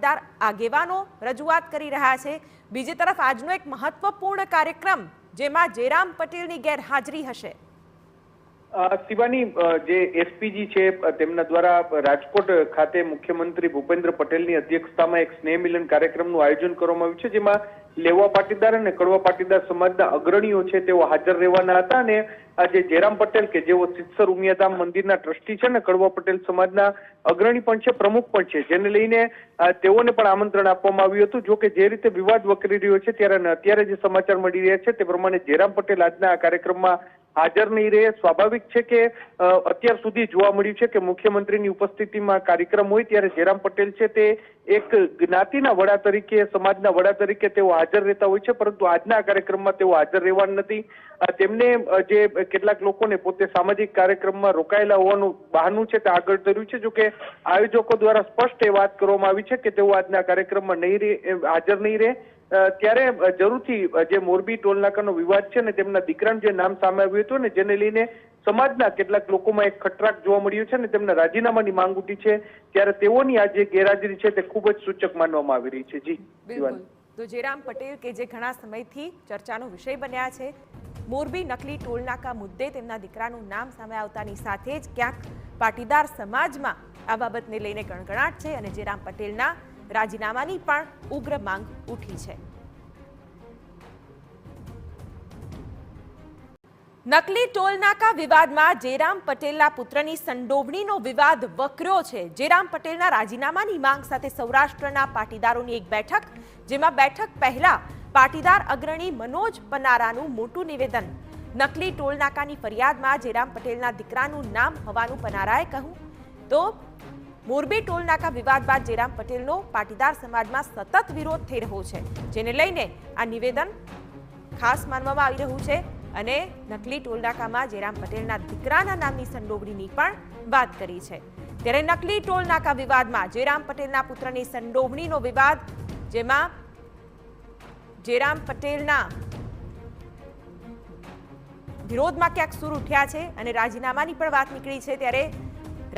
પાટીદાર આગેવાનો રજૂઆત કરી રહ્યા છે. બીજી તરફ આજનો એક મહત્વપૂર્ણ કાર્યક્રમ, જેમાં જયરામ પટેલની ગેરહાજરી હશે. શિવાની જે એસપીજી છે તેમના દ્વારા રાજકોટ ખાતે મુખ્યમંત્રી ભૂપેન્દ્ર પટેલની અધ્યક્ષતામાં એક સ્નેહ મિલન કાર્યક્રમનું આયોજન કરવામાં આવ્યું છે, જેમાં લેવા પાટીદાર અને કડવા પાટીદાર સમાજના અગ્રણીઓ છે તેઓ હાજર રહેવાના હતા અને આ જે જયરામ પટેલ કે જેઓ સિત્સર ઉમિયાધામ મંદિરના ટ્રસ્ટી છે ને કડવા પટેલ સમાજના અગ્રણી પણ છે, પ્રમુખ પણ છે, જેને લઈને તેઓને પણ આમંત્રણ આપવામાં આવ્યું હતું. જો કે જે રીતે વિવાદ વકરી રહ્યો છે, ત્યારે અત્યારે જે સમાચાર મળી રહ્યા છે, તે પ્રમાણે જયરામ પટેલ આજના આ કાર્યક્રમમાં હાજર નહીં રહે. સ્વાભાવિક છે કે અત્યાર સુધી જોવા મળ્યું છે કે મુખ્યમંત્રીની ઉપસ્થિતિમાં કાર્યક્રમ હોય ત્યારે જયરામ પટેલ છે તે એક જ્ઞાતિના વડા તરીકે, સમાજના વડા તરીકે તેઓ હાજર રહેતા હોય છે, પરંતુ આજના કાર્યક્રમમાં તેઓ હાજર રહેવાના નથી. તેમને જે કેટલાક લોકોને પોતે સામાજિક કાર્યક્રમમાં રોકાયેલા હોવાનું બહાનું છે તે આગળ ધર્યું છે. જોકે આયોજકો દ્વારા સ્પષ્ટ એ વાત કરવામાં આવી છે કે તેઓ આજના કાર્યક્રમમાં નહીં રહે હાજર નહીં રહે. ત્યારે જરૂરથી જે મોરબી ટોલનાકાનો વિવાદ છે ને તેમના દીકરાનું જે નામ સામે આવ્યું હતું ને જેને લઈને સમાજના કેટલાક લોકોમાં એક ખટરાક જોવા મળ્યું છે ને તેમના રાજીનામાની માંગ ઉઠી છે ત્યારે તેઓની આ જે ગેરહાજરી છે તે ખૂબ જ સૂચક માનવામાં આવી રહી છે. જી બિલકુલ. તો જયરામ પટેલ કે જે ઘણા સમયથી ચર્ચાનો વિષય બન્યા છે મોરબી નકલી ટોલનાકા મુદ્દે તેમના દીકરાનું નામ સામે આવતાની સાથે જ ક્યાંક પાટીદાર સમાજમાં આ બાબતને લઈને ગણગણાટ છે અને જયરામ પટેલના રાજીનામાની પણ ઉગ્ર માંગ ઉઠી છે. નકલી ટોલનાકા વિવાદમાં જયરામ પટેલના પુત્રની સંડોવણીનો વિવાદ વકર્યો છે. જયરામ પટેલના રાજીનામાની માંગ સાથે સૌરાષ્ટ્રના પાટીદારોની એક બેઠક, જેમાં બેઠક પહેલા પાટીદાર અગ્રણી મનોજ પનારાનું મોટું નિવેદન. નકલી ટોલનાકાની ફરિયાદમાં જયરામ પટેલના દીકરાનું નામ હોવાનું પનારાએ કહ્યું. તો મોરબી ટોલનાકા વિવાદ બાદ જયરામ પટેલનો પાટીદાર સમાજમાં સતત વિરોધ થઈ રહ્યો છે, જેને લઈને આ નિવેદન ખાસ માનવામાં આવી રહ્યું છે. અને નકલી ટોલનાકામાં જયરામ પટેલના દીકરાના નામની સંડોવણીની પણ વાત કરી છે. ત્યારે નકલી ટોલનાકા વિવાદમાં જયરામ પટેલના પુત્રની સંડોવણીનો વિવાદ, જેમાં જયરામ પટેલના વિરોધમાં ક્યાંક સૂર ઉઠ્યા છે અને રાજીનામાની પણ વાત નીકળી છે, ત્યારે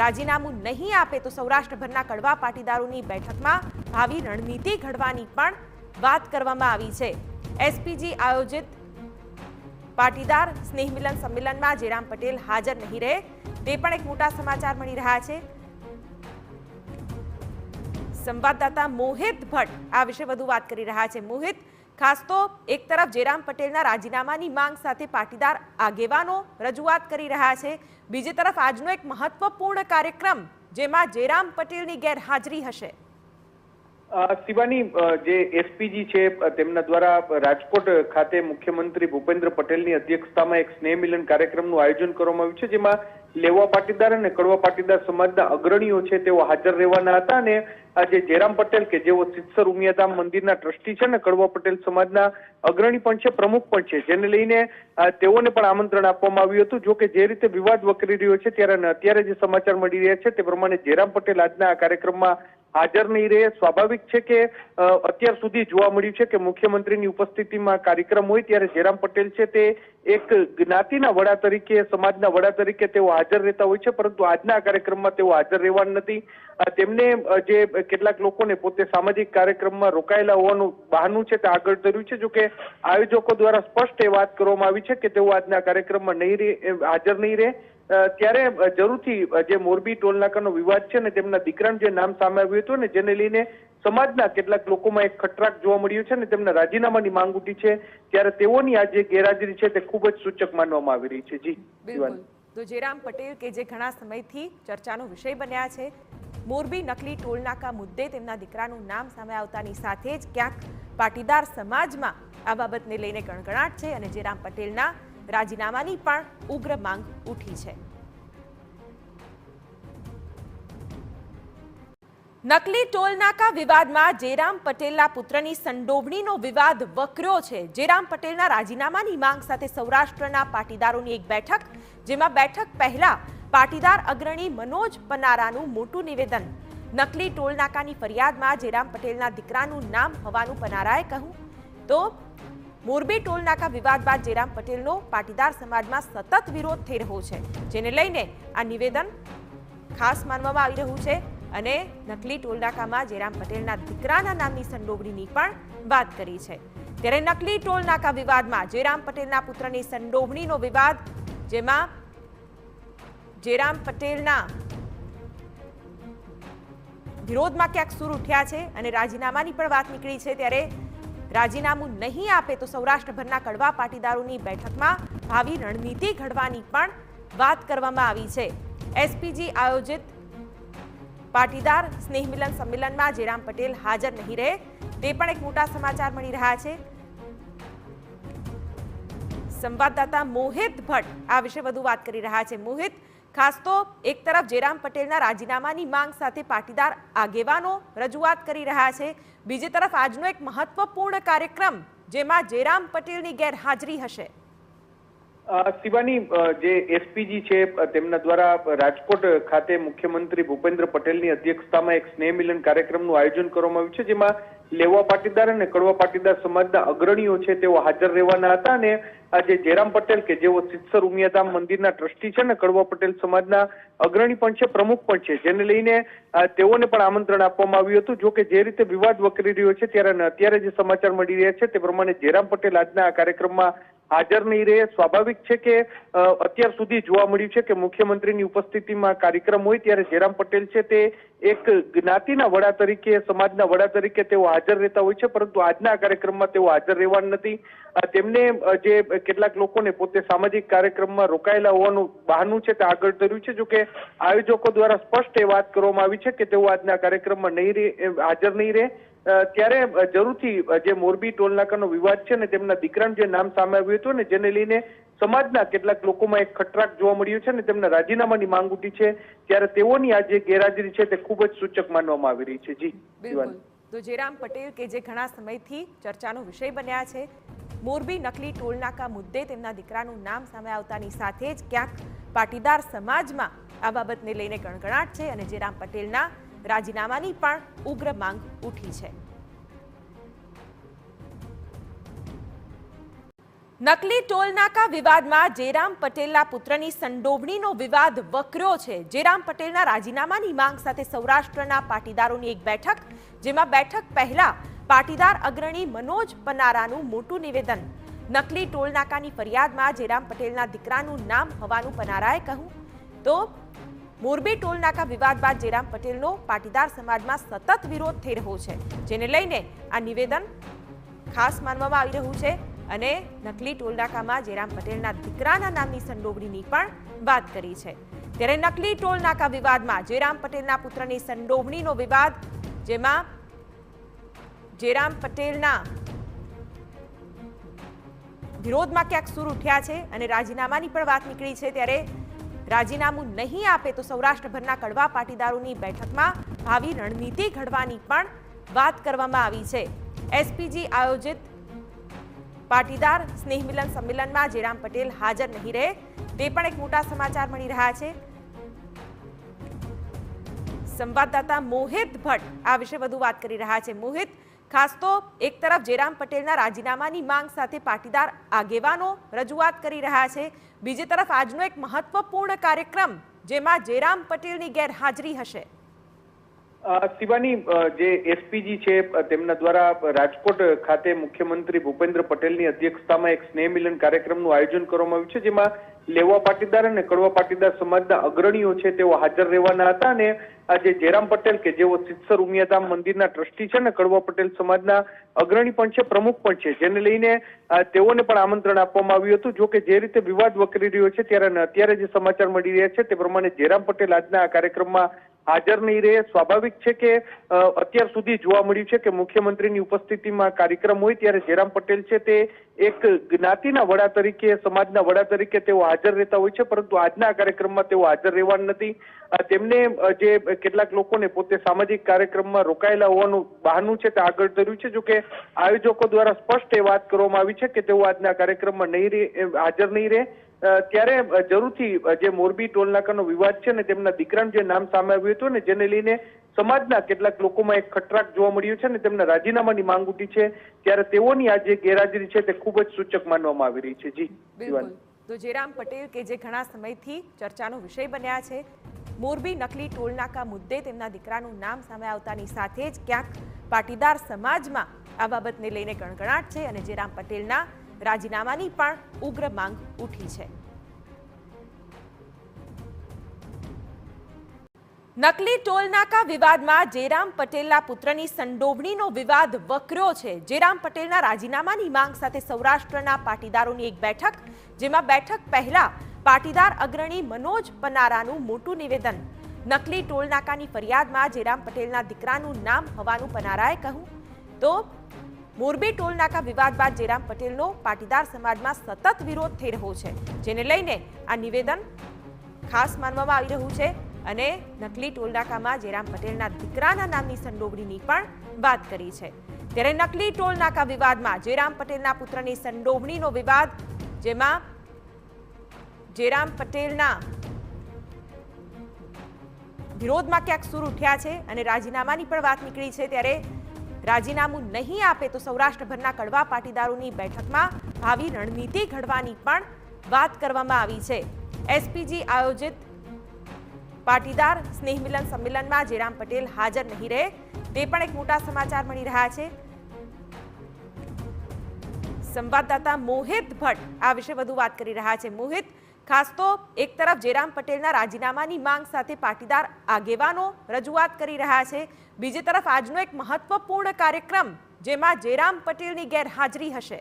રાજીનામું નહીં આપે તો સૌરાષ્ટ્રભરના કડવા પાટીદારોની બેઠકમાં ભાવિ રણનીતિ ઘડવાની પણ વાત કરવામાં આવી છે. એસપીજી આયોજિત પાટીદાર સ્નેહ મિલન સંમેલનમાં જયરામ પટેલ હાજર નહીં રહે. તે પણ એક મોટા સમાચાર મળી રહ્યા છે. સંવાદદાતા મોહિત ભટ્ટ આ વિશે વધુ વાત કરી રહ્યા છે. મોહિત, ખાસ તો એક તરફ જયરામ પટેલના રાજીનામાની માંગ સાથે પાટીદાર આગેવાનો રજૂઆત કરી રહ્યા છે. બીજી તરફ આજનો એક મહત્વપૂર્ણ કાર્યક્રમ, જેમાં જયરામ પટેલની ગેરહાજરી હશે. શિવાની જે એસપીજી છે તેમના દ્વારા રાજકોટ ખાતે મુખ્યમંત્રી ભૂપેન્દ્ર પટેલની અધ્યક્ષતામાં એક સ્નેહ મિલન કાર્યક્રમનું આયોજન કરવામાં આવ્યું છે, જેમાં લેવા પાટીદાર અને કડવા પાટીદાર સમાજના અગ્રણીઓ છે, તેઓ હાજર રહેવાના હતા અને આજે જયરામ પટેલ કે જેઓ સિત્સર ઉમિયાધામ મંદિરના ટ્રસ્ટી છે ને કડવા પટેલ સમાજના અગ્રણી પણ છે, પ્રમુખ પણ છે, જેને લઈને તેઓને પણ આમંત્રણ આપવામાં આવ્યું હતું. જો કે જે રીતે વિવાદ વકરી રહ્યો છે, ત્યારે અને અત્યારે જે સમાચાર મળી રહ્યા છે, તે પ્રમાણે જયરામ પટેલ આજના આ કાર્યક્રમમાં હાજર નહીં રહે સ્વાભાવિક છે કે અત્યાર સુધી જોવા મળ્યું છે કે મુખ્યમંત્રીની ઉપસ્થિતિમાં કાર્યક્રમ હોય ત્યારે જયરામ પટેલ છે તે એક જ્ઞાતિના વડા તરીકે, સમાજના વડા તરીકે તેઓ હાજર રહેતા હોય છે, પરંતુ આજના કાર્યક્રમમાં તેઓ હાજર રહેવાના નથી. તેમને જે કેટલાક લોકોને પોતે સામાજિક કાર્યક્રમમાં રોકાયેલા હોવાનું બહાનું છે તે આગળ ધર્યું છે. જોકે આયોજકો દ્વારા સ્પષ્ટ એ વાત કરવામાં આવી છે કે તેઓ આજના કાર્યક્રમમાં નહીં રહે હાજર નહીં રહે. ત્યારે જરૂરથી જે મોરબી ટોલનાકાનો વિવાદ છે ને તેમના દીકરાનું જે નામ સામે આવ્યું હતું ને જેને લઈને સમાજના કેટલાક લોકોમાં એક ખટરાક જોવા મળ્યું છે ને તેમના રાજીનામાની માંગ ઉઠી છે ત્યારે તેઓની આ જે ગેરહાજરી છે તે ખૂબ જ સૂચક માનવામાં આવી રહી છે. જી બિલકુલ. તો જયરામ પટેલ કે જે ઘણા સમયથી ચર્ચાનો વિષય બન્યા છે મોરબી નકલી ટોલનાકા મુદ્દે તેમના દીકરાનું નામ સામે આવતાની સાથે જ ક્યાંક પાટીદાર સમાજમાં આ બાબતને લઈને ગણગણાટ છે અને જયરામ પટેલના રાજીનામાની પણ ઉગ્ર માંગ ઉઠી છે. નકલી ટોલનાકા વિવાદમાં જયરામ પટેલના પુત્રની સંડોવણીનો વિવાદ વકર્યો છે. જયરામ પટેલના રાજીનામાની માંગ સાથે સૌરાષ્ટ્રના પાટીદારોની એક બેઠક, જેમાં બેઠક પહેલા પાટીદાર અગ્રણી મનોજ પનારાનું મોટું નિવેદન. નકલી ટોલનાકાની ફરિયાદમાં જયરામ પટેલના દીકરાનું નામ હોવાનું પનારાએ કહ્યું. તો મોરબી ટોલનાકા વિવાદ બાદ જયરામ પટેલનો પાટીદાર સમાજમાં સતત વિરોધ થઈ રહ્યો છે, જેને લઈને આ નિવેદન ખાસ માનવામાં આવી રહ્યું છે અને નકલી ટોલનાકામાં જયરામ પટેલના દીકરાના નામની સંડોવણીની પણ વાત કરી છે. ત્યારે નકલી ટોલનાકા વિવાદમાં જયરામ પટેલના પુત્રની સંડોવણીનો વિવાદ, જેમાં જયરામ પટેલના વિરોધમાં ક્યાંક સૂર ઉઠ્યા છે અને રાજીનામાની પણ વાત નીકળી છે, ત્યારે રાજીનામું નહીં આપે તો સૌરાષ્ટ્રભરના કડવા પાટીદારોની બેઠકમાં ભાવિ રણનીતિ ઘડવાની પણ વાત કરવામાં આવી છે. એસપીજી આયોજિત પાટીદાર સ્નેહ મિલન સંમેલનમાં જયરામ પટેલ હાજર નહીં રહે. તે પણ એક મોટા સમાચાર મળી રહ્યા છે. સંવાદદાતા મોહિત ભટ્ટ આ વિશે વધુ વાત કરી રહ્યા છે. મોહિત ખાસ તો એક તરફ જયરામ પટેલના રાજીનામાની માંગ સાથે પાટીદાર આગેવાનો રજૂઆત કરી રહ્યા છે. બીજી તરફ આજનો એક મહત્વપૂર્ણ કાર્યક્રમ જેમાં જયરામ પટેલની ગેરહાજરી હશે. શિવાની જે એસપીજી છે તેમના દ્વારા રાજકોટ ખાતે મુખ્યમંત્રી ભૂપેન્દ્ર પટેલની અધ્યક્ષતામાં એક સ્નેહ મિલન કાર્યક્રમનું આયોજન કરવામાં આવ્યું છે, જેમાં લેવા પાટીદાર અને કડવા પાટીદાર સમાજના અગ્રણીઓ છે, તેઓ હાજર રહેવાના હતા અને આજે જયરામ પટેલ કે જેઓ સિત્સર ઉમિયાધામ મંદિરના ટ્રસ્ટી છે ને કડવા પટેલ સમાજના અગ્રણી પણ છે, પ્રમુખ પણ છે, જેને લઈને તેઓને પણ આમંત્રણ આપવામાં આવ્યું હતું. જો કે જે રીતે વિવાદ વકરી રહ્યો છે, ત્યારે અત્યારે જે સમાચાર મળી રહ્યા છે, તે પ્રમાણે જયરામ પટેલ આજના આ કાર્યક્રમમાં હાજર નહીં રહે સ્વાભાવિક છે કે અત્યાર સુધી જોવા મળ્યું છે કે મુખ્યમંત્રીની ઉપસ્થિતિમાં કાર્યક્રમ હોય ત્યારે જયરામ પટેલ છે તે એક જ્ઞાતિના વડા તરીકે, સમાજના વડા તરીકે તેઓ હાજર રહેતા હોય છે, પરંતુ આજના કાર્યક્રમમાં તેઓ હાજર રહેવાના નથી. તેમને જે કેટલાક લોકોને પોતે સામાજિક કાર્યક્રમમાં રોકાયેલા હોવાનું બહાનું છે તે આગળ ધર્યું છે. જોકે આયોજકો દ્વારા સ્પષ્ટ એ વાત કરવામાં આવી છે કે તેઓ આજના કાર્યક્રમમાં નહીં હાજર નહીં રહે ત્યારે જરૂરથી જે મોરબી ટોલનાકાનો વિવાદ છે ને તેમના દીકરાનું જે નામ સામે આવ્યું હતું ને જેને લઈને સમાજના કેટલાક લોકોમાં એક ખટરાક જોવા મળ્યું છે ને તેમના રાજીનામાની માંગ ઉઠી છે ત્યારે તેઓની આ જે ગેરહાજરી છે તે ખૂબ જ સૂચક માનવામાં આવી રહી છે. જી તો જયરામ પટેલ કે જે ઘણા સમયથી ચર્ચાનો વિષય બન્યા છે મોરબી નકલી ટોલનાકા મુદ્દે તેમના દીકરાનું નામ સામે આવતાની સાથે જ ક્યાંક પાટીદાર સમાજમાં આ બાબતને લઈને ગણગણાટ છે અને જયરામ પટેલના રાજીનામાની પણ ઉગ્ર માંગ ઉઠી છે. નકલી ટોલનાકા વિવાદમાં જયરામ પટેલના પુત્રની સંડોવણીનો વિવાદ વકર્યો છે. જયરામ પટેલના રાજીનામાની માંગ સાથે સૌરાષ્ટ્રના પાટીદારોની એક બેઠક, જેમાં બેઠક પહેલા પાટીદાર અગ્રણી મનોજ પનારાનું મોટું નિવેદન. નકલી ટોલનાકાની ફરિયાદમાં જયરામ પટેલના દીકરાનું નામ હોવાનું પનારાએ કહ્યું. તો મોરબી ટોલનાકા વિવાદ બાદ જયરામ પટેલનો પાટીદાર સમાજમાં સતત વિરોધ થઈ રહ્યો છે, જેને લઈને આ નિવેદન ખાસ માનવામાં આવી રહ્યું છે અને નકલી ટોલનાકામાં જયરામ પટેલના દીકરાના નામની સંડોવણીની પણ વાત કરી છે. ત્યારે નકલી ટોલનાકા વિવાદમાં જયરામ પટેલના પુત્રની સંડોવણીનો વિવાદ, જેમાં જયરામ પટેલના વિરોધમાં ક્યાંક સૂર ઉઠ્યા છે અને રાજીનામાની પણ વાત નીકળી છે, ત્યારે રાજીનામું નહીં આપે તો સૌરાષ્ટ્રભરના કડવા પાટીદારોની બેઠકમાં ભાવિ રણનીતિ ઘડવાની પણ વાત કરવામાં આવી છે. એસપીજી આયોજિત પાટીદાર સ્નેહ મિલન સંમેલનમાં જયરામ પટેલ હાજર નહીં રહે. તે પણ એક મોટા સમાચાર મળી રહ્યા છે. સંવાદદાતા મોહિત ભટ્ટ આ વિશે વધુ વાત કરી રહ્યા છે. મોહિત ખાસ તો એક તરફ જયરામ પટેલના રાજીનામાની માંગ સાથે પાટીદાર આગેવાનો રજૂઆત કરી રહ્યા છે. બીજી તરફ આજનો એક મહત્વપૂર્ણ કાર્યક્રમ જેમાં જયરામ પટેલની ગેરહાજરી હશે. શિવાની જે એસપીજી છે તેમના દ્વારા રાજકોટ ખાતે મુખ્યમંત્રી ભૂપેન્દ્ર પટેલની અધ્યક્ષતામાં એક સ્નેહ મિલન કાર્યક્રમનું આયોજન કરવામાં આવ્યું છે, જેમાં લેવા પાટીદાર અને કડવા પાટીદાર સમાજના અગ્રણીઓ છે તેઓ હાજર રહેવાના હતા અને આજે જયરામ પટેલ કે જેઓ સિત્સર ઉમિયાધામ મંદિરના ટ્રસ્ટી છે ને કડવા પટેલ સમાજના અગ્રણી પણ છે, પ્રમુખ પણ છે, જેને લઈને તેઓને પણ આમંત્રણ આપવામાં આવ્યું હતું. જો કે જે રીતે વિવાદ વકરી રહ્યો છે, ત્યારે અત્યારે જે સમાચાર મળી રહ્યા છે, તે પ્રમાણે જયરામ પટેલ આજના આ કાર્યક્રમમાં હાજર નહીં રહે. સ્વાભાવિક છે કે અત્યાર સુધી જોવા મળ્યું છે કે મુખ્યમંત્રીની ઉપસ્થિતિમાં કાર્યક્રમ હોય ત્યારે જયરામ પટેલ છે તે એક જ્ઞાતિના વડા તરીકે, સમાજના વડા તરીકે તેઓ હાજર રહેતા હોય છે, પરંતુ આજના કાર્યક્રમમાં તેઓ હાજર રહેવાના નથી. તેમને જે કેટલાક લોકોને પોતે સામાજિક કાર્યક્રમમાં રોકાયેલા હોવાનું બહાનું છે તે આગળ ધર્યું છે. જો કે આયોજકો દ્વારા સ્પષ્ટ એ વાત કરવામાં આવી છે કે તેઓ આજના કાર્યક્રમમાં નહીં હાજર નહીં રહે. ત્યારે જરૂરથી જે મોરબી ટોલનાકાનો વિવાદ છે ને તેમના દીકરાનું જે નામ સામે આવ્યું હતું ને જેને લઈને સમાજના કેટલાક લોકોમાં એક ખટરાક જોવા મળ્યું છે ને તેમના રાજીનામાની માંગ ઉઠી છે ત્યારે તેઓની આ જે ગેરહાજરી છે તે ખૂબ જ સૂચક માનવામાં આવી રહી છે. જી બિલકુલ. તો જયરામ પટેલ કે જે ઘણા સમયથી ચર્ચાનો વિષય બન્યા છે મોરબી નકલી ટોલનાકા મુદ્દે તેમના દીકરાનું નામ સામે આવતાની સાથે જ ક્યાંક પાટીદાર સમાજમાં આ બાબતને લઈને ગણગણાટ છે અને જયરામ પટેલના રાજીનામાની પણ ઉગ્ર માંગ ઉઠી છે. નકલી ટોલનાકા વિવાદમાં જેરામ પટેલના પુત્રની સંડોવણીનો વિવાદ વકર્યો છે. જેરામ પટેલના રાજીનામાની માંગ સાથે સૌરાષ્ટ્રના પાટીદારોની એક બેઠક, જેમાં બેઠક પહેલા પાટીદાર અગ્રણી મનોજ પનારાનું મોટું નિવેદન. નકલી ટોલનાકાની ફરિયાદમાં જેરામ પટેલના દીકરાનું નામ હોવાનું પનારાએ કહ્યું. તો મોરબી ટોલનાકા વિવાદ બાદ જયરામ પટેલનો પાટીદાર સમાજમાં સતત વિરોધ થઈ રહ્યો છે, જેને લઈને આ નિવેદન ખાસ માનવામાં આવી રહ્યું છે અને નકલી ટોલનાકામાં જેરામ પટેલના દીકરાના નામની સંડોવણીની પણ વાત કરી છે. ત્યારે નકલી ટોલનાકા વિવાદમાં જેરામ પટેલના પુત્રની સંડોવણીનો વિવાદ, જેમાં જેરામ પટેલના વિરોધમાં ક્યાંક સૂર ઉઠ્યા છે અને રાજીનામાની પણ વાત નીકળી છે, ત્યારે રાજીનામું નહીં આપે તો સૌરાષ્ટ્રભરના કડવા પાટીદારોની બેઠકમાં ભાવિ રણનીતિ ઘડવાની પણ વાત કરવામાં આવી છે. એસપીજી આયોજિત પાટીદાર સ્નેહ મિલન સંમેલનમાં જેરામ પટેલ હાજર નહીં રહે. તે પણ એક મોટા સમાચાર મળી રહ્યા છે. સંવાદદાતા મોહિત ભટ્ટ આ વિશે વધુ વાત કરી રહ્યા છે. મોહિત ખાસ તો એક તરફ જેરામ પટેલના રાજીનામાની માંગ સાથે પાટીદાર આગેવાનો રજૂઆત કરી રહ્યા છે. બીજી તરફ આજનો એક મહત્વપૂર્ણ કાર્યક્રમ જેમાં જયરામ પટેલની ગેરહાજરી હશે.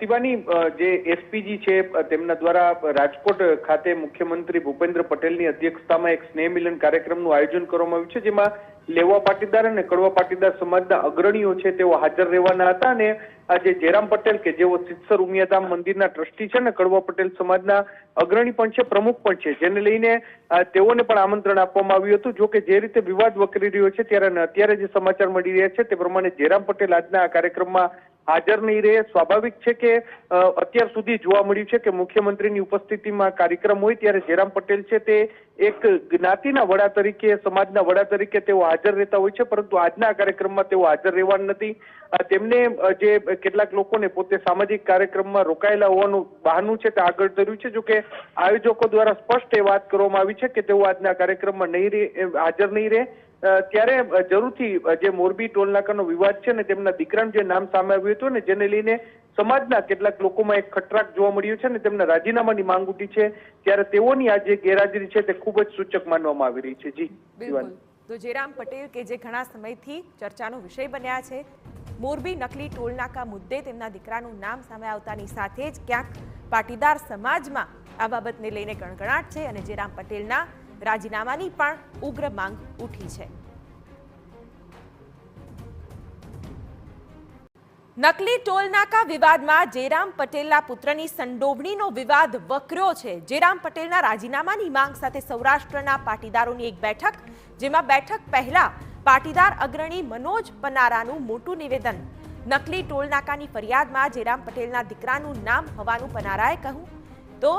શિવાની જે એસપીજી છે તેમના દ્વારા રાજકોટ ખાતે મુખ્યમંત્રી ભૂપેન્દ્ર પટેલની અધ્યક્ષતામાં એક સ્નેહ મિલન કાર્યક્રમનું આયોજન કરવામાં આવ્યું છે, જેમાં લેવા પાટીદાર અને કડવા પાટીદાર સમાજના અગ્રણીઓ છે, તેઓ હાજર રહેવાના હતા અને આજે જયરામ પટેલ કે જેઓ સિત્સર ઉમિયાધામ મંદિરના ટ્રસ્ટી છે ને કડવા પટેલ સમાજના અગ્રણી પણ છે, પ્રમુખ પણ છે. જેને લઈને તેઓને પણ આમંત્રણ આપવામાં આવ્યું હતું. જો કે જે રીતે વિવાદ વકરી રહ્યો છે, ત્યારે અત્યારે જે સમાચાર મળી રહ્યા છે, તે પ્રમાણે જેરામ પટેલ આજના આ કાર્યક્રમમાં હાજર નહીં રહે સ્વાભાવિક છે કે અત્યાર સુધી જોવા મળ્યું છે કે મુખ્યમંત્રીની ઉપસ્થિતિમાં કાર્યક્રમ હોય ત્યારે જેરામ પટેલ છે તે એક જ્ઞાતિના વડા તરીકે, સમાજના વડા તરીકે તેઓ હાજર રહેતા હોય છે, પરંતુ આજના કાર્યક્રમમાં તેઓ હાજર રહેવાના નથી. તેમને જે કેટલાક લોકોને પોતે સામાજિક કાર્યક્રમમાં રોકાયેલા હોવાનું બહાનું છે તે આગળ ધર્યું છે. જોકે આયોજકો દ્વારા સ્પષ્ટ એ વાત કરવામાં આવી છે કે તેઓ આજના કાર્યક્રમમાં નહીં રહે હાજર નહીં રહે ત્યારે જરૂરથી જે મોરબી ટોલનાકાનો વિવાદ છે ને તેમના દીકરાનું જે નામ સામે આવ્યું હતું ને જેને લઈને સમાજના કેટલાક લોકોમાં એક ખટરાક જોવા મળ્યું છે ને તેમના રાજીનામાની માંગ ઉઠી છે ત્યારે તેઓની આ જે ગેરહાજરી છે તે ખૂબ જ સૂચક માનવામાં આવી રહી છે. જી તો જયરામ પટેલ કે જે ઘણા સમયથી ચર્ચાનો વિષય બન્યા છે મોરબી નકલી ટોલનાકા મુદ્દે તેમના દીકરાનું નામ સામે આવતાની સાથે જ ક્યાંક પાટીદાર સમાજમાં આ બાબતને લઈને ગણગણાટ છે અને જયરામ પટેલના રાજીનામાની પણ ઉગ્ર માંગ ઉઠી છે. નકલી ટોલનાકા વિવાદમાં જેરામ પટેલના પુત્રની સંડોવણીનો વિવાદ વકર્યો છે. જેરામ પટેલના રાજીનામાની માંગ સાથે સૌરાષ્ટ્રના પાટીદારોની એક બેઠક, જેમાં બેઠક પહેલા પાટીદાર અગ્રણી મનોજ પનારાનું મોટું નિવેદન. નકલી ટોલનાકાની ફરિયાદમાં જેરામ પટેલના દીકરાનું નામ હોવાનું પનારાએ કહ્યું. તો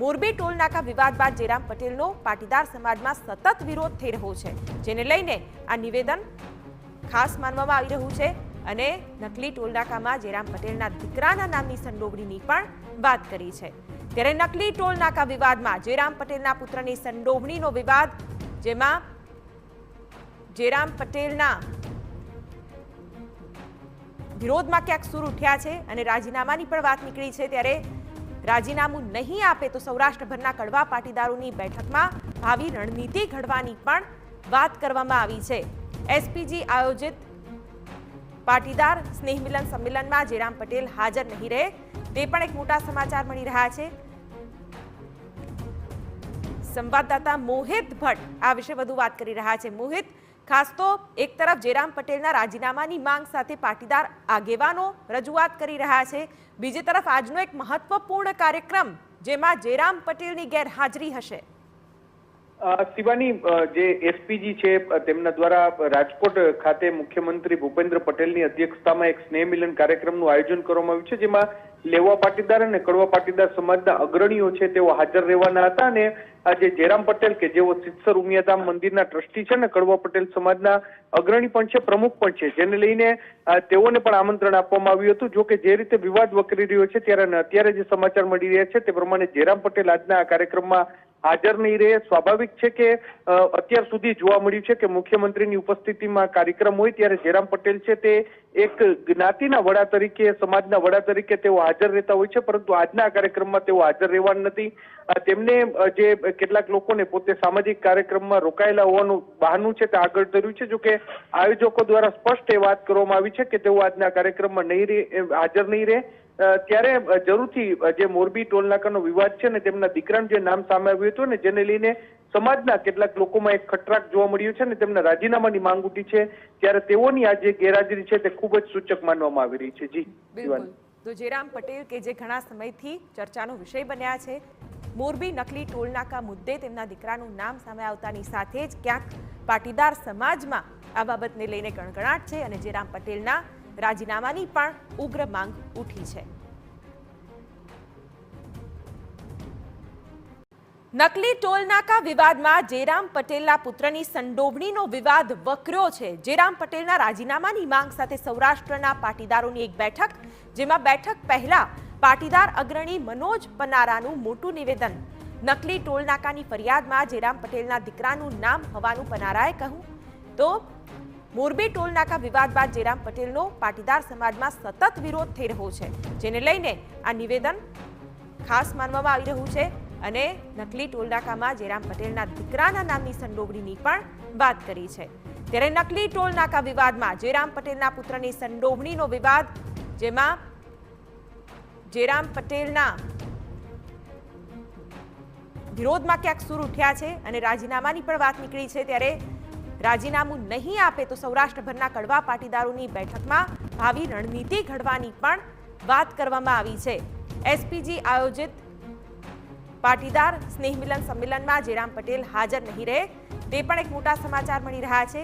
મોરબી ટોલનાકા વિવાદ બાદ જયરામ પટેલનો પાટીદાર સમાજમાં સતત વિરોધ થઈ રહ્યો છે, જેને લઈને આ નિવેદન ખાસ માનવામાં આવી રહ્યું છે અને નકલી ટોલનાકામાં જયરામ પટેલના દીકરાના નામની સંડોવણીની પણ વાત કરી છે. ત્યારે નકલી ટોલનાકા વિવાદમાં જયરામ પટેલના પુત્રની સંડોવણીનો વિવાદ, જેમાં જેરામ પટેલના વિરોધમાં ક્યાંક સૂર ઉઠ્યા છે અને રાજીનામાની પણ વાત નીકળી છે, ત્યારે રાજીનામું નહીં આપે તો સૌરાષ્ટ્રભરના કડવા પાટીદારોની બેઠકમાં ભાવિ રણનીતિ ઘડવાની પણ વાત કરવામાં આવી છે. એસપીજી આયોજિત પાટીદાર સ્નેહ મિલન સંમેલનમાં જેરામ પટેલ હાજર નહીં રહે. તે પણ એક મોટા સમાચાર મળી રહ્યા છે. સંવાદદાતા મોહિત ભટ્ટ આ વિશે વધુ વાત કરી રહ્યા છે. મોહિત ખાસ તો એક તરફ જયરામ પટેલના રાજીનામાની માંગ સાથે પાટીદાર આગેવાનો રજૂઆત કરી રહ્યા છે. બીજી તરફ આજનો એક મહત્વપૂર્ણ કાર્યક્રમ જેમાં જયરામ પટેલની ગેરહાજરી હશે. શિવાની જે એસપીજી છે તેમના દ્વારા રાજકોટ ખાતે મુખ્યમંત્રી ભૂપેન્દ્ર પટેલની અધ્યક્ષતામાં એક સ્નેહ મિલન કાર્યક્રમનું આયોજન કરવામાં આવ્યું છે, જેમાં લેવા પાટીદાર અને કડવા પાટીદાર સમાજના અગ્રણીઓ છે તેઓ હાજર રહેવાના હતા અને આજે જેરામ પટેલ કે જેઓ સિત્સર ઉમિયાધામ મંદિરના ટ્રસ્ટી છે ને કડવા પટેલ સમાજના અગ્રણી પણ છે, પ્રમુખ પણ છે, જેને લઈને તેઓને પણ આમંત્રણ આપવામાં આવ્યું હતું. જો કે જે રીતે વિવાદ વકરી રહ્યો છે, ત્યારે અત્યારે જે સમાચાર મળી રહ્યા છે, તે પ્રમાણે જેરામ પટેલ આજના આ કાર્યક્રમમાં હાજર નહીં રહે સ્વાભાવિક છે કે અત્યાર સુધી જોવા મળ્યું છે કે મુખ્યમંત્રીની ઉપસ્થિતિમાં કાર્યક્રમ હોય ત્યારે જયરામ પટેલ છે તે એક જ્ઞાતિના વડા તરીકે, સમાજના વડા તરીકે તેઓ હાજર રહેતા હોય છે, પરંતુ આજના કાર્યક્રમમાં તેઓ હાજર રહેવાના નથી. તેમને જે કેટલાક લોકોને પોતે સામાજિક કાર્યક્રમમાં રોકાયેલા હોવાનું બહાનું છે તે આગળ ધર્યું છે. જો કે આયોજકો દ્વારા સ્પષ્ટ એ વાત કરવામાં આવી છે કે તેઓ આજના કાર્યક્રમમાં નહીં રહે હાજર નહીં રહે ત્યારે જરૂરથી જે મોરબી ટોલનાકાનો વિવાદ છે ને તેમના દીકરાનું જે નામ સામે આવ્યું હતું ને જેને લઈને સમાજના કેટલાક લોકોમાં એક ખટરાક જોવા મળ્યું છે ને તેમના રાજીનામાની માંગ ઉઠી છે ત્યારે તેઓની આ જે ગેરહાજરી છે તે ખૂબ જ સૂચક માનવામાં આવી રહી છે. જી બિલકુલ. તો જયરામ પટેલ કે જે ઘણા સમયથી ચર્ચાનો વિષય બન્યા છે મોરબી નકલી ટોલનાકા મુદ્દે તેમના દીકરાનું નામ સામે આવતાની સાથે જ ક્યાંક પાટીદાર સમાજમાં આ બાબતને લઈને ગણગણાટ છે અને જયરામ પટેલના રાજીનામાની પણ ઉગ્ર માંગ ઉઠી છે. નકલી ટોલનાકા વિવાદમાં જેરામ પટેલના પુત્રની સંડોવણીનો વિવાદ વકર્યો છે. જેરામ પટેલના રાજીનામાની માંગ સાથે સૌરાષ્ટ્રના પાટીદારોની એક બેઠક, જેમાં બેઠક પહેલા પાટીદાર અગ્રણી મનોજ પનારાનું મોટું નિવેદન. નકલી ટોલનાકાની ફરિયાદમાં જેરામ પટેલના દીકરાનું નામ હોવાનું પનારાએ કહ્યું. તો મોરબી ટોલનાકા વિવાદ બાદ જયરામ પટેલનો પાટીદાર સમાજમાં સતત વિરોધ થઈ રહ્યો છે, જેને લઈને આ નિવેદન ખાસ માનવામાં આવી રહ્યું છે અને નકલી ટોલનાકામાં જયરામ પટેલના દીકરાના નામની સંડોવણીની પણ વાત કરી છે. ત્યારે નકલી ટોલનાકા વિવાદમાં જયરામ પટેલના પુત્રની સંડોવણીનો વિવાદ, જેમાં જયરામ પટેલના વિરોધમાં ક્યાંક સૂર ઉઠ્યા છે અને રાજીનામાની પણ વાત નીકળી છે, ત્યારે રાજીનામું નહીં આપે તો સૌરાષ્ટ્રભરના કડવા પાટીદારોની બેઠકમાં ભાવિ રણનીતિ ઘડવાની પણ વાત કરવામાં આવી છે. એસપીજી આયોજિત પાટીદાર સ્નેહ મિલન સંમેલનમાં જેરામ પટેલ હાજર નહીં રહે. તે પણ એક મોટા સમાચાર મળી રહ્યા છે.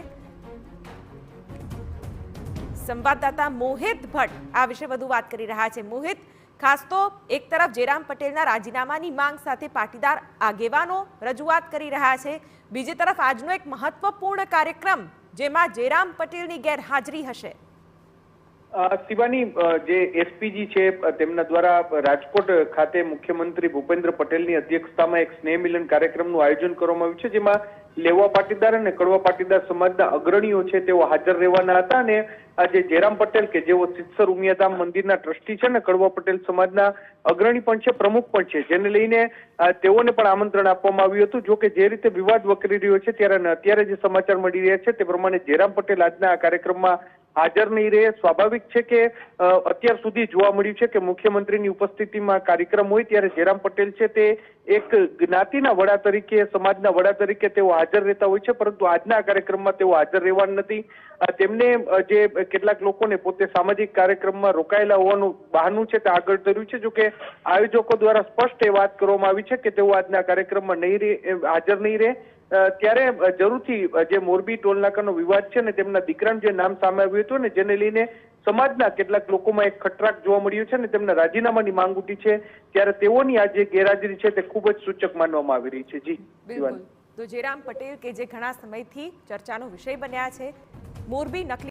સંવાદદાતા મોહિત ભટ્ટ આ વિશે વધુ વાત કરી રહ્યા છે. મોહિત, ખાસ તો એક તરફ જેરામ પટેલના રાજીનામાની માંગ સાથે પાટીદાર આગેવાનો રજૂઆત કરી રહ્યા છે. બીજી તરફ આજનો એક મહત્વપૂર્ણ કાર્યક્રમ, જેમાં જેરામ પટેલની ગેરહાજરી હશે. શિવાની જે એસપીજી છે તેમના દ્વારા રાજકોટ ખાતે મુખ્યમંત્રી ભૂપેન્દ્ર પટેલની અધ્યક્ષતામાં એક સ્નેહ મિલન કાર્યક્રમનું આયોજન કરવામાં આવ્યું છે, જેમાં લેવા પાટીદાર અને કડવા પાટીદાર સમાજના અગ્રણીઓ છે તેઓ હાજર રહેવાના હતા અને આજે જેરામ પટેલ કે જેઓ સિત્સર ઉમિયાધામ મંદિરના ટ્રસ્ટી છે ને કડવા પટેલ સમાજના અગ્રણી પણ છે, પ્રમુખ પણ છે, જેને લઈને તેઓને પણ આમંત્રણ આપવામાં આવ્યું હતું. જો કે જે રીતે વિવાદ વકરી રહ્યો છે, ત્યારે અત્યારે જે સમાચાર મળી રહ્યા છે, તે પ્રમાણે જેરામ પટેલ આજના આ કાર્યક્રમમાં હાજર નહીં રહે. સ્વાભાવિક છે કે અત્યાર સુધી જોવા મળ્યું છે કે મુખ્યમંત્રીની ઉપસ્થિતિમાં કાર્યક્રમ હોય ત્યારે જેરામ પટેલ છે તે એક જ્ઞાતિના વડા તરીકે, સમાજના વડા તરીકે તેઓ હાજર રહેતા હોય છે, પરંતુ આજના કાર્યક્રમમાં તેઓ હાજર રહેવાના નથી. તેમને જે કેટલાક લોકોને પોતે સામાજિક કાર્યક્રમમાં રોકાયેલા હોવાનું બહાનું છે તે આગળ ધર્યું છે. જો કે આયોજકો દ્વારા સ્પષ્ટ એ વાત કરવામાં આવી છે કે તેઓ આજના કાર્યક્રમમાં નહીં રહે હાજર નહીં રહે. ત્યારે જરૂરથી જે મોરબી ટોલનાકાનો વિવાદ છે ને તેમના દીકરાનું જે નામ સામે આવ્યું હતું ને જેને લઈને સમાજના કેટલાક લોકોમાં એક ખટરાક જોવા મળ્યું છે ને તેમના રાજીનામાની માંગ ઉઠી છે ત્યારે તેઓની આ જે ગેરહાજરી છે તે ખૂબ જ સૂચક માનવામાં આવી રહી છે. જી બિલકુલ. તો જયરામ પટેલ કે જે ઘણા સમયથી ચર્ચાનો વિષય બન્યા છે મોરબી નકલી